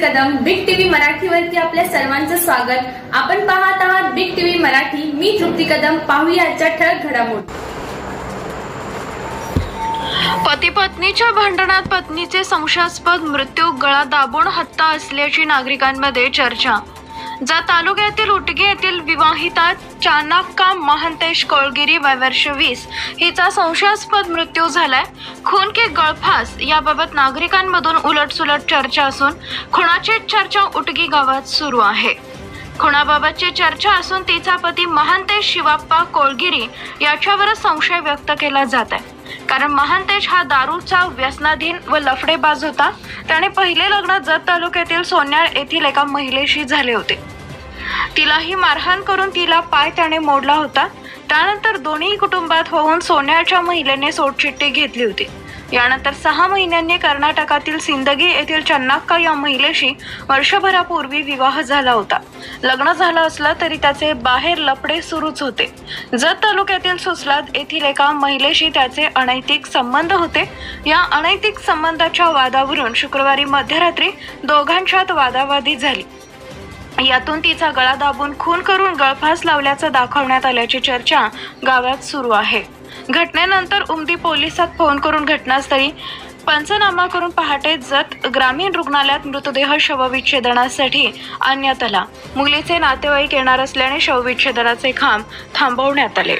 Kadam big TV मराठीवरती आपल्या सर्वांचं स्वागत. आपण पाहत आहात बिग टीव्ही मराठी. मी तृप्ती कदम. पाहूया आजच्या ठळक घडामोडी. पती पत्नीच्या भांडणात पत्नीचे संशयास्पद मृत्यू गळा दाबून हत्या असल्याची नागरिकांमध्ये चर्चा. जा तालुक्यातील उटगे येथील विवाहिता चानाक्का महंत महंतेश कोळगिरी वय वर्ष वीस. हिचा संशयास्पद मृत्यू झालाय. खून के गळफास याबाबत नागरिकांमधून उलटसुलट चर्चा असून खुणाची चर्चा उटगी गावात सुरू आहे. खुणाबाबतची चर्चा असून तिचा पती महांतेश शिवाप्पा कोळगिरी याच्यावरच संशय व्यक्त केला जात आहे. कारण महांतेश हा दारूचा व्यसनाधीन व लफडेबाज होता. त्याने पहिले लग्न जत तालुक्यातील सोन्याळ येथील एका महिलेशी झाले होते. तिलाही मारहाण करून तिला पाय त्याने मोडला होता. त्यानंतर दोन्ही कुटुंबात होऊन सोन्याच्या महिलेने सोडचिठ्ठी घेतली होती. यानंतर सहा महिन्यांनी कर्नाटकातील सिंदगी येथील चन्नाक्का या महिलेशी वर्षभरापूर्वी विवाह झाला होता. लग्न झालं असलं तरी त्याचे बाहेर लपडे सुरूच होते. जत तालुक्यातील सुसलाद येथील एका महिलेशी त्याचे अनैतिक संबंध होते. या अनैतिक संबंधाच्या वादावरून शुक्रवारी मध्यरात्री दोघांच्यात वादावादी झाली. यातून तिचा गळा दाबून खून करून गळफास लावल्याचं दाखवण्यात आल्याची चर्चा गावात सुरू आहे. घटनेनंतर उमदी पोलिसात फोन करून घटनास्थळी पंचनामा करून पहाटे जत ग्रामीण रुग्णालयात मृतदेह शवविच्छेदनासाठी आणण्यात आला. मुलीचे नातेवाईक येणार असल्याने शवविच्छेदनाचे खांब थांबवण्यात आले.